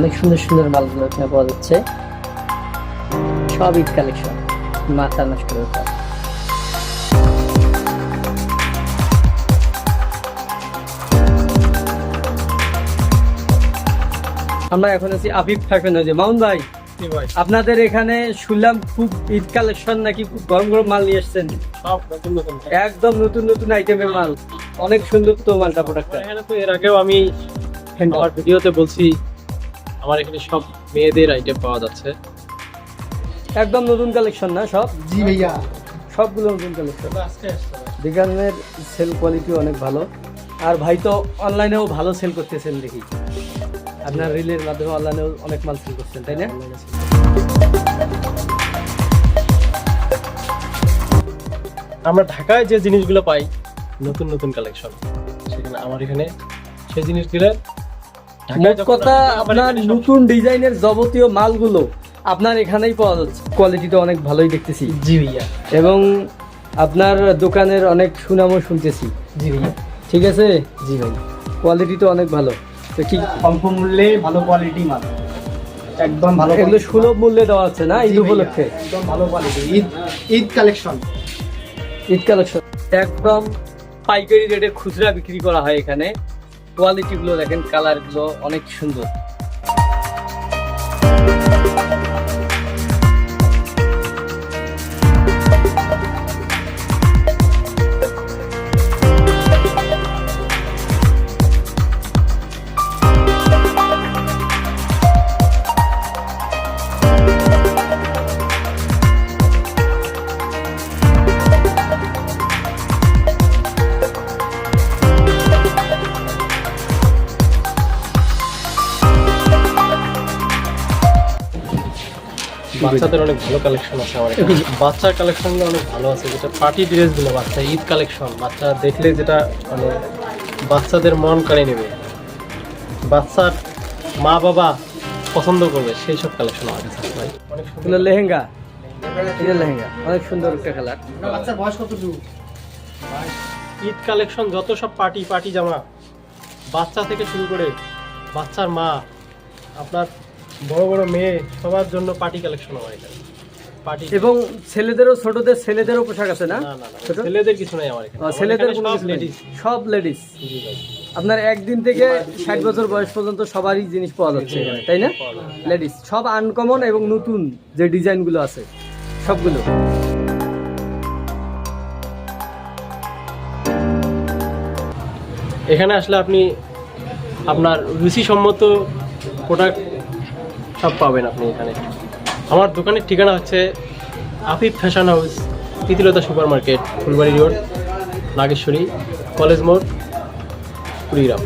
অনেক সুন্দর সুন্দর মালগুলো এখানে পাওয়া যাচ্ছে। সব ঈদ কালেকশন। মাথা নষ্ট করে। আমরা এখন আছি আবিব ফ্যাশন যে মাউন ভাই আপনাদের এখানে শুনলাম খুব ঈদ কালেকশন নাকি খুব গরম গরম মাল নিয়ে এসছেন। সব নতুন নতুন। একদম নতুন নতুন আইটেমের মাল। অনেক সুন্দর তো মালটা প্রোডাক্টটা এখানে তো এর আগেও আমি আমার ভিডিওতে বলছি আমার এখানে সব মেয়েদের আইটেম পাওয়া যাচ্ছে। একদম নতুন কালেকশন না সব? জি ভাইয়া। সবগুলো নতুন কালেকশন। বিজ্ঞানের সেল কোয়ালিটি অনেক ভালো। আর ভাই তো অনলাইনেও ভালো সেল করতেছেন দেখি। আপনার রিলের মাধ্যমে অনলাইনে অনেক মাল সেল করছেন তাই না? আমরা ঢাকায় যে জিনিসগুলো পাই নতুন নতুন কালেকশন সেখানে আমার এখানে সেই জিনিসগুলো মোট কথা আপনার নতুন ডিজাইনের যাবতীয় মালগুলো আপনার এখানেই পাওয়া যাচ্ছে। কোয়ালিটিটা অনেক ভালোই দেখতেছি। জি ভাইয়া। এবং আপনার দোকানের অনেক সুনামও শুনতেছি। জি ভাইয়া। ঠিক আছে? জি ভাই কোয়ালিটি তো অনেক ভালো। কি অল্প মূল্যে ভালো কোয়ালিটি মাল। একদম ভালো এগুলো সুলভ মূল্যে দেওয়া আছে না ঈদ উপলক্ষে? একদম ভালো quality Eid Eid collection Eid collection একদম পাইকারি রেটে খুচরা বিক্রি করা হয় এখানে। কোয়ালিটিগুলো দেখেন কালারগুলো অনেক সুন্দর। বাচ্চাদের অনেক ভালো কালেকশন আছে আমার বাচ্চার কালেকশনগুলো অনেক ভালো আছে যেটা পার্টি ড্রেসগুলো বাচ্চা ঈদ কালেকশন বাচ্চা দেখলে যেটা মানে বাচ্চাদের মন কাড়ে নেবে। বাচ্চার মা বাবা পছন্দ করবে সেই সব কালেকশন আমার কাছে আছে ভাই। অনেক সুন্দর। লেহেঙ্গা। এটা লেহেঙ্গা। অনেক সুন্দর একটা কালার বাচ্চার বয়স কত ঈদ কালেকশন যত সব পার্টি পার্টি জামা বাচ্চা থেকে শুরু করে বাচ্চার মা আপনার বড় বড় মেয়ে সবার জন্য পার্টি কালেকশন আমার এখানে পার্টি এবং ছেলেদেরও ছোটদের ছেলেদেরও পোশাক আছে না? না না না ছেলেদের কিছু নাই আমার এখানে। ছেলেদের কোনো কিছু লেডিস সব লেডিস আপনার একদিন থেকে ষাট বছর বয়স পর্যন্ত সবারই জিনিস পাওয়া যাচ্ছে এখানে তাই না? লেডিস সব আনকমন এবং নতুন যে ডিজাইনগুলো আছে সবগুলো। এখানে আসলে আপনি আপনার রুচিসম্মত প্রোডাক্ট সব পাবেন আপনি এখানে। আমার দোকানের ঠিকানা হচ্ছে Afif fashion house, Titilata super market Phulbari road, Nageshwari, college মোড়, কুড়িগ্রাম।